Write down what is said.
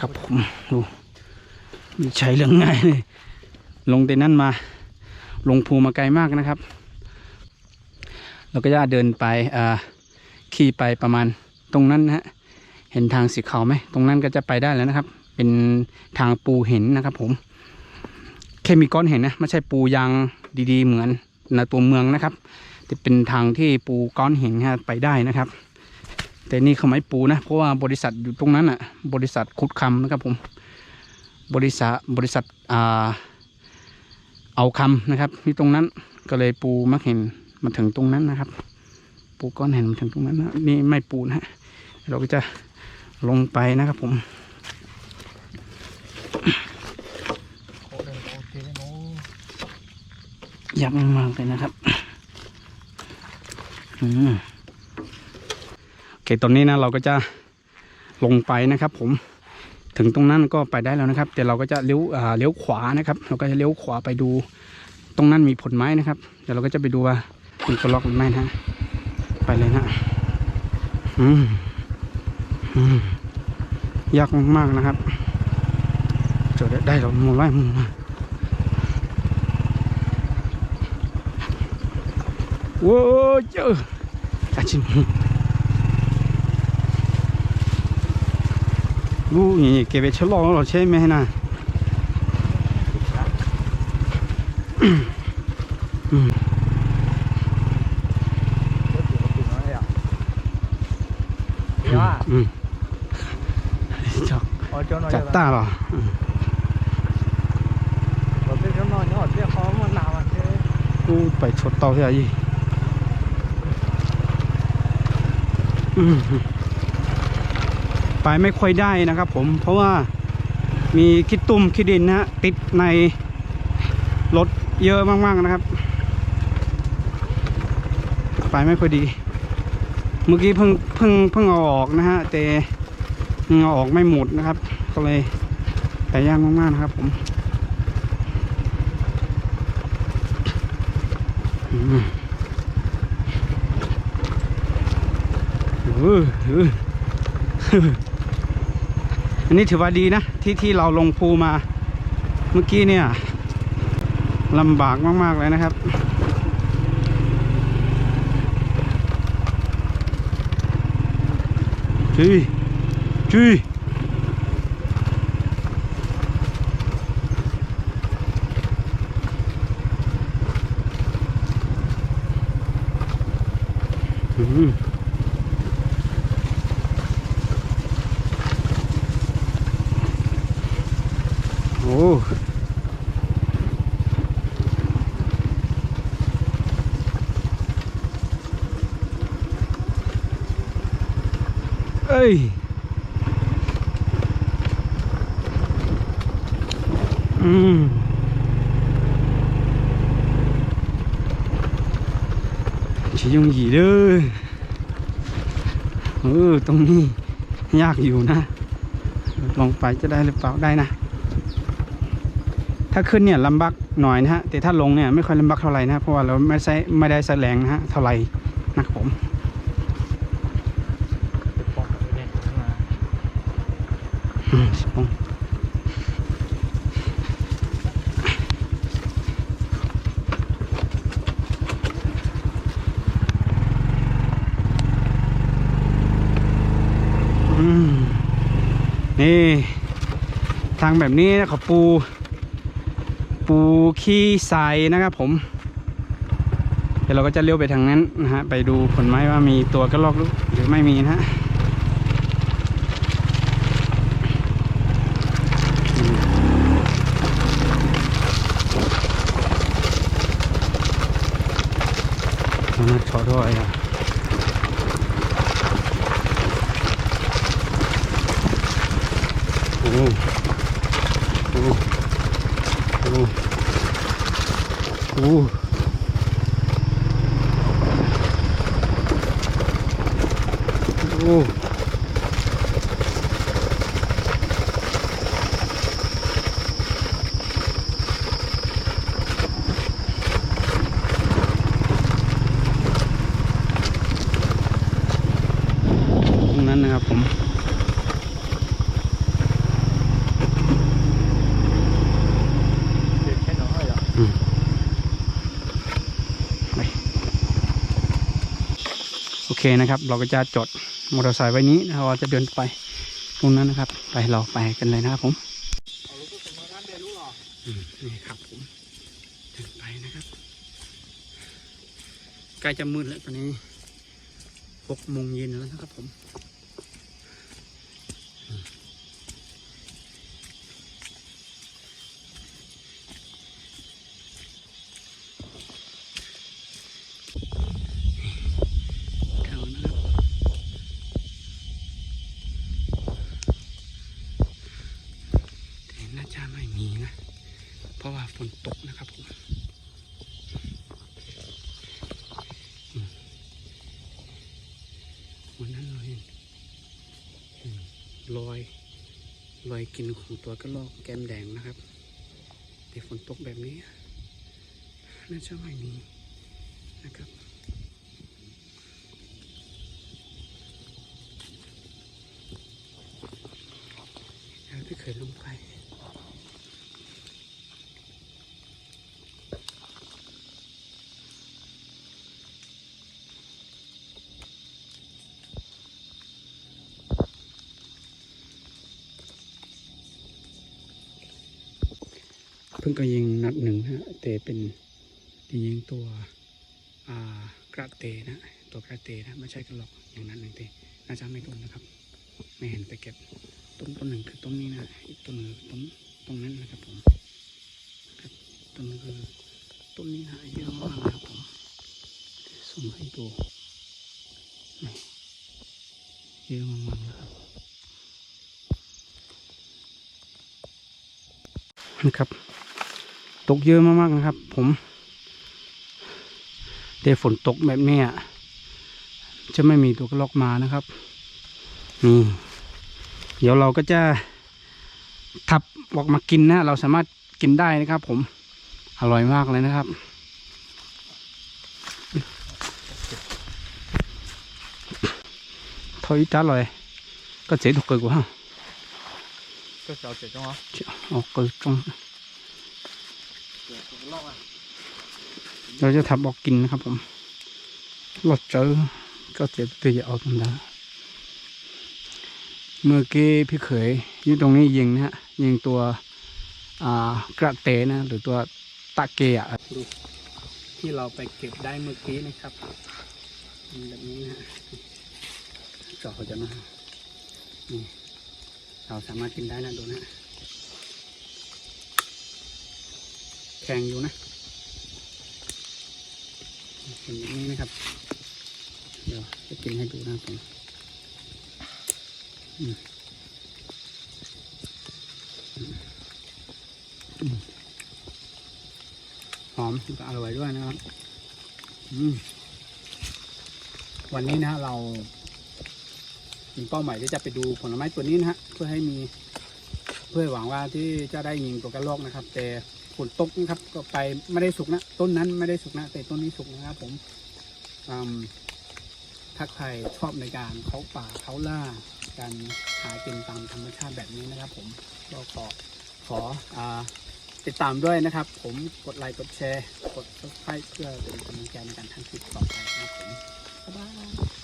นะครับผมดูมีใช้เรื่องง่ายเลยลงแต่นั่นมา ลงภูมาไกลมากนะครับ เราก็จะเดินไปขี่ไปประมาณตรงนั้นนะฮะเห็นทางสีขาวไหมตรงนั้นก็จะไปได้แล้วนะครับ เป็นทางปูเห็นนะครับ ผมแค่มีก้อนเห็นนะไม่ใช่ปูยางดีๆ เหมือนในตัวเมืองนะครับแต่เป็นทางที่ปูก้อนเห็นฮะไปได้นะครับ แต่นี่เขาไม่ปูนะ เพราะว่าบริษัทอยู่ตรงนั้นอะ บริษัทขุดคำนะครับผม บริษัทบริษัทอ่าเอาคำนะครับที่ตรงนั้นก็เลยปูมักเห็นมาถึงตรงนั้นนะครับ ปูก้อนเห็นมาถึงตรงนั้นนะนี่ไม่ปูนะฮะเราก็จะลงไปนะครับผมยากมากๆเลยนะครับ อืม คตอนนี้นะเราก็จะลงไปนะครับผมถึงตรงนั้นก็ไปได้แล้วนะครับ แต่เราก็จะเลี้ยวอ่าเลี้ยวขวานะครับ เราก็จะเลี้ยวขวาไปดู ตรงนั้นมีผลไม้นะครับ เดี๋ยวเราก็จะไปดูว่าเป็นกระลอกหรือไม่นะไปเลยนะอืมอืมยากมากๆนะครับเจอได้ได้เรามดไล่หมดมาโว้เจออาชิม ลูกนี่เก็บไปฉลองเราใช่ไหมนะจับ Ở chỗ nó จับตาเหรออืม Ở bên chỗ nó nhỏ kia khó mà nào mà thế กูไปชดเต่อที่ไหนอีกอืม ไปไม่ค่อยได้นะครับผมเพราะว่ามีขี้ตุ่มขี้ดินนะฮะติดในรถเยอะมากๆนะครับ ไปไม่ค่อยดี เมื่อกี้เพิ่งเพิ่งเพิ่งเอาออกนะฮะแต่เอาออกไม่หมดนะครับ ก็เลยไปยากมากๆนะครับผมอืออเอ อันนี้ถือว่าดีนะที่ที่เราลงภูมา เมื่อกี้เนี่ยลำบากมาก ๆ เลยนะครับ จุยจุยอืมโอ้ อ้ยอืม chỉ dùng gì đó เออตรงนี้ยากอยู่นะลงไปจะได้หรือเปล่าได้นะ ถ้าขึ้นเนี่ยลำบากหน่อยนะฮะ แต่ถ้าลงเนี่ยไม่ค่อยลำบากเท่าไหร่นะ เพราะว่าเราไม่ใช้ไม่ได้ใช้แรงนะฮะเท่าไหร่นะครับผม สิบโมงนี่ ทางแบบนี้นะเขาปู ปูขี้ทรายนะครับผม เดี๋ยวเราก็จะเลี้ยวไปทางนั้นนะฮะ ไปดูผลไม้ว่ามีตัวกระรอกหรือหรือไม่มีนะฮะ มันชอด้วยอะอืม Ồ. Ồ. Ồ. ตรงนั้นนะครับผม เคนะครับ เราก็จะจอดมอเตอร์ไซค์ไว้นี้เราจะเดินไปตรงนั้นนะครับ ไปเราไปกันเลยนะครับผมเอาลูกก็มาร้านเดียวรู้หรออืมนี่ครับผมเดินไปนะครับใกล้จะมืดแล้วตอนนี้หกโมงเย็นแล้วนะครับผม รอยรอยกินของตัวกระรอกแก้มแดงนะครับแต่ฝนตกแบบนี้น่าจะไม่มีนะครับเราไม่เคยลงไป เพิ่งก็ยิงนัดหนึ่งฮะแต่เป็นยิงตัวกระเตนะ ตัวกระเตนะไม่ใช่กระหลอกอย่างนั้นหนึ่งเตน่าจะไม่โดนนะครับ ไม่เห็นไปเก็บต้นต้นหนึ่งคือต้นนี้นะอีกต้นหนึ่งต้นตรงนั้นนะครับผมครับต้นนึงคือต้นนี้นะเยอะมากนะครับผมส่งให้ดูเยอะมากๆนะครับนะครับ ตกเยอะมากๆนะครับ ผมแต่ฝนตกแบบเนี้ยจะไม่มีตัวกระลอกมานะครับนี่เดี๋ยวเราก็จะทับออกมากินนะ เราสามารถกินได้นะครับ ผมอร่อยมากเลยนะครับ thôi trả lời có chế thuộc cười của ha ก็จะเอาเจ็ดจังหวะ ở cười trong เจ็ดตัวลอกอะเราจะทำบอกกินนะครับผมรสเจอก็เจ็บตัวจะเอาตรงนั้นเมื่อกี้พี่เขยอยู่ตรงนี้ยิงนะฮะยิงตัวอ่ากระเตนะ หรือตัวตะเกียดูที่เราไปเก็บได้เมื่อกี้นะครับเป็นแบบนี้นะฮะจอจะมานี่เราสามารถกินได้นะดูนะฮะ แข็งอยู่นะเป็นอย่างนี้นะครับ เดี๋ยวจะกินให้ดูนะครับผมหอมก็อร่อยด้วยนะครับวันนี้นะเรามีเป้าหมายที่จะไปดูผลไม้ตัวนี้นะฮะเพื่อให้มีเพื่อหวังว่าที่จะได้ยิงตัวกระรอกนะครับ แต่ นตกนะครับ ก็ไปไม่ได้สุกนะ ต้นนั้นไม่ได้สุกนะ แต่ต้นนี้สุกนะครับ ผมถ้าใครชอบในการเขาป่าเขาล่า การหากินตามธรรมชาติแบบนี้นะครับ ผมก็ขอขออติดตามด้วยนะครับ ผมกดไลค์กดแชร์ กด subscribe เพื่อเป็นกำลังใจในการทำคลิปต่อไปนะครับผมบ๊ายบาย